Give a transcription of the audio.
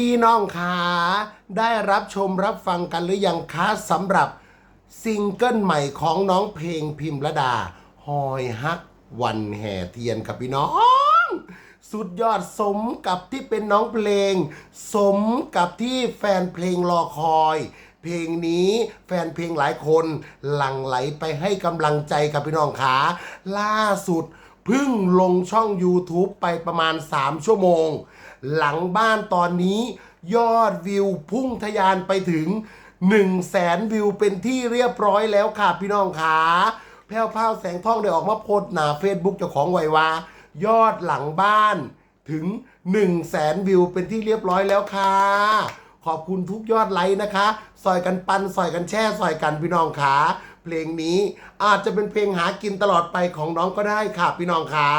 พี่น้องคะได้รับชมรับฟังกันหรือยังคะสำหรับซิงเกิลใหม่ของน้องเพลงพิมพ์ระดา หอยฮักวันแห่เทียนครับพี่น้อง สุดยอดสมกับที่เป็นน้องเพลง สมกับที่แฟนเพลงรอคอย เพลงนี้แฟนเพลงหลายคน หลั่งไหลไปให้กำลังใจกับพี่น้องขาล่าสุด เพิ่งลงช่อง YouTube ไปประมาณ 3 ชั่วโมง หลังบ้านตอนนี้ยอดวิวพุ่งทะยานไปถึง 1 0 0 0 0แสนวิวเป็นที่เรียบร้อยแล้วค่ะพี่น้องขาแพ้วพาวแสงทองได้ออกมาโพสหน้าเฟซบุ๊กเจ้าของไววายอดหลังบ้านถึง 1 0 0 0 0แสนวิวเป็นที่เรียบร้อยแล้วค่ะ ขอบคุณทุกยอดไลค์นะคะ ซอยกันปันซอยกันแช่ซอยกันพี่น้องขา เพลงนี้อาจจะเป็นเพลงหากินตลอดไปของน้องก็ได้ค่ะพี่น้องขา